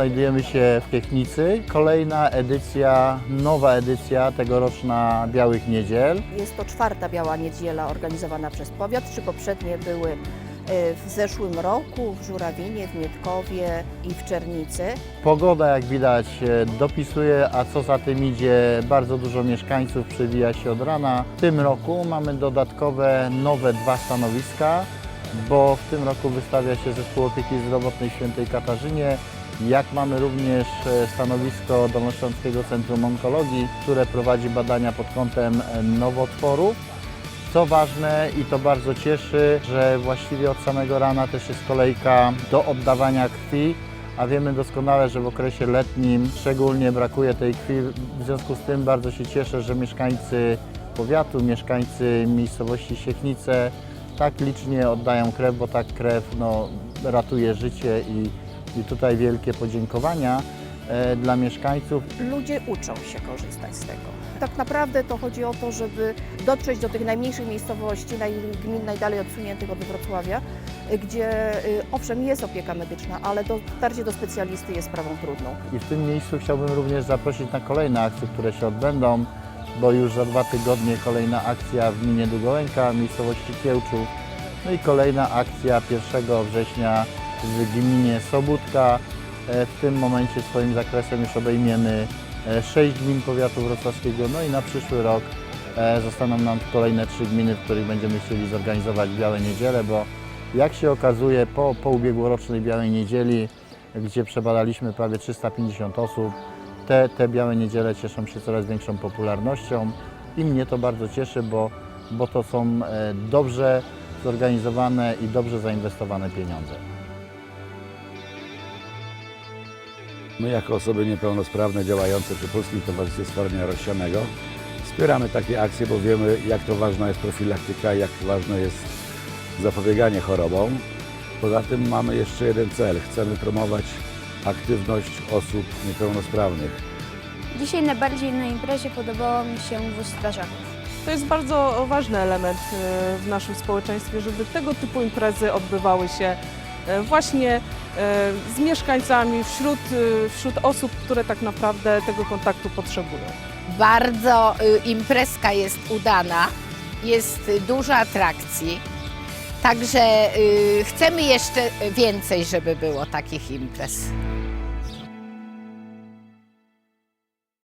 znajdujemy się w Piechnicy. Kolejna edycja, nowa edycja tegoroczna Białych Niedziel. Jest to czwarta Biała Niedziela organizowana przez powiat. Trzy poprzednie były e, w zeszłym roku w Żurawinie, w Mietkowie i w Czernicy. Pogoda, jak widać, e, dopisuje, a co za tym idzie, bardzo dużo mieszkańców przewija się od rana. W tym roku mamy dodatkowe nowe dwa stanowiska, bo w tym roku wystawia się Zespół Opieki Zdrowotnej Świętej Katarzynie, jak mamy również e, stanowisko Dolnośląskiego Centrum Onkologii, które prowadzi badania pod kątem e, nowotworów. Co ważne i to bardzo cieszy, że właściwie od samego rana też jest kolejka do oddawania krwi, a wiemy doskonale, że w okresie letnim szczególnie brakuje tej krwi. W związku z tym bardzo się cieszę, że mieszkańcy powiatu, mieszkańcy miejscowości Siechnice tak licznie oddają krew, bo ta krew no, ratuje życie i, i tutaj wielkie podziękowania e, dla mieszkańców. Ludzie uczą się korzystać z tego. Tak naprawdę to chodzi o to, żeby dotrzeć do tych najmniejszych miejscowości, gmin najdalej odsuniętych od Wrocławia, gdzie y, owszem jest opieka medyczna, ale dotarcie do specjalisty jest sprawą trudną. I w tym miejscu chciałbym również zaprosić na kolejne akcje, które się odbędą, bo już za dwa tygodnie kolejna akcja w gminie Długołęka, miejscowości Kiełczów, no i kolejna akcja 1 września w gminie Sobótka. E, W tym momencie swoim zakresem już obejmiemy e, sześć gmin powiatu wrocławskiego, no i na przyszły rok e, zostaną nam kolejne trzy gminy, w których będziemy chcieli zorganizować Białe Niedziele, bo jak się okazuje po, po ubiegłorocznej Białej Niedzieli, gdzie przebadaliśmy prawie 350 osób, te, te Białe Niedziele cieszą się coraz większą popularnością i mnie to bardzo cieszy, bo, bo to są e, dobrze zorganizowane i dobrze zainwestowane pieniądze. My jako osoby niepełnosprawne działające przy Polskim Towarzystwie Stworzenia Rozsianego wspieramy takie akcje, bo wiemy jak to ważna jest profilaktyka, jak ważne jest zapobieganie chorobom. Poza tym mamy jeszcze jeden cel. Chcemy promować aktywność osób niepełnosprawnych. Dzisiaj najbardziej na imprezie podobało mi się wóz strażaków. To jest bardzo ważny element e, w naszym społeczeństwie, żeby tego typu imprezy odbywały się e, właśnie z mieszkańcami, wśród, e, wśród osób, które tak naprawdę tego kontaktu potrzebują. Bardzo y, imprezka jest udana, jest dużo atrakcji. Także y, chcemy jeszcze więcej, żeby było takich imprez.